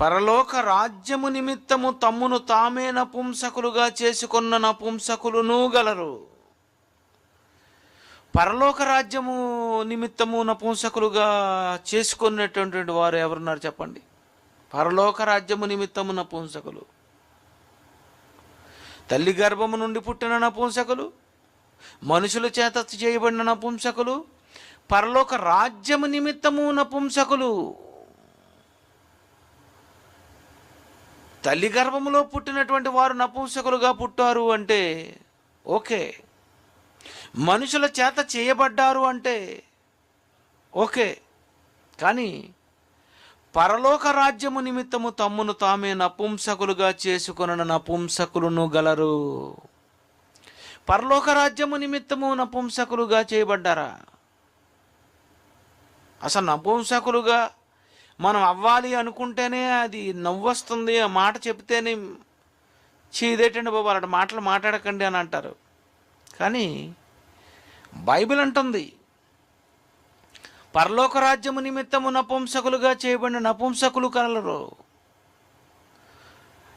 పరలోక రాజ్యము నిమిత్తము తమ్మును తామే నపుంసకులుగా చేసుకున్న నపుంసకులును గలరు పరలోక రాజ్యము నిమిత్తము నపుంసకులుగా చేసుకున్నటువంటి వారు ఎవరున్నారు చెప్పండి? పరలోక రాజ్యము నిమిత్తము నపుంసకులు. తల్లి గర్భము నుండి పుట్టిన నపుంసకులు మనుషుల చేత చేయబడిన నపుంసకులు పరలోక రాజ్యము నిమిత్తము నపుంసకులు. తల్లి గర్భములో పుట్టినటువంటి వారు నపుంసకులుగా పుట్టారు అంటే ఓకే. మనుషుల చేత చేయబడ్డారు అంటే ఓకే. కానీ పరలోక రాజ్యము నిమిత్తము తమ్మును తామే నపుంసకులుగా చేసుకున్న నపుంసకులను గలరు. పరలోక రాజ్యము నిమిత్తము నపుంసకులుగా చేయబడ్డారా? అసలు నపుంసకులుగా మనం అవ్వాలి అనుకుంటేనే అది నవ్వొస్తుంది ఆ మాట చెప్తేనే చీదేటండి బాబు అలాంటి మాటలు మాట్లాడకండి అని అంటారు. కానీ బైబిల్ అంటుంది పరలోక రాజ్యము నిమిత్తము నపుంసకులుగా చేయబడిన నపుంసకులు కలరు.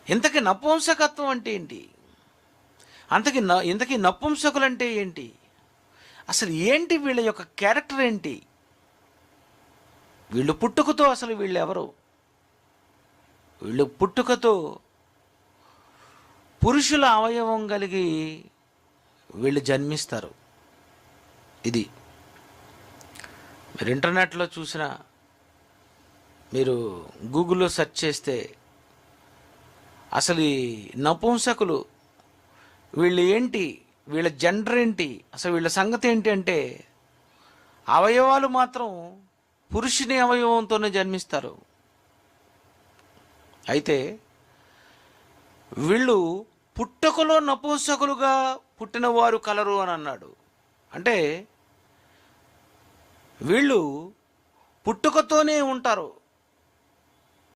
ఇంతకీ నపుంసకత్వం అంటే ఏంటి? అంతకి న ఇంతకీ నపుంసకులు అంటే ఏంటి? అసలు ఏంటి వీళ్ళ యొక్క క్యారెక్టర్ ఏంటి? వీళ్ళు పుట్టుకతో అసలు వీళ్ళు ఎవరు వీళ్ళు పుట్టుకతో పురుషుల అవయవం కలిగి వీళ్ళు జన్మిస్తారు. ఇది మీరు ఇంటర్నెట్లో చూసిన మీరు గూగుల్లో సెర్చ్ చేస్తే అసలు ఈ నపుంసకులు వీళ్ళు ఏంటి? వీళ్ళ జెండర్ ఏంటి? అసలు వీళ్ళ సంగతి ఏంటి అంటే అవయవాలు మాత్రం పురుషుని అవయవంతోనే జన్మిస్తారు. అయితే వీళ్ళు పుట్టకలో నపుంసకులుగా పుట్టినవారు కలరు అని అన్నాడు. అంటే వీళ్ళు పుట్టుకతోనే ఉంటారు.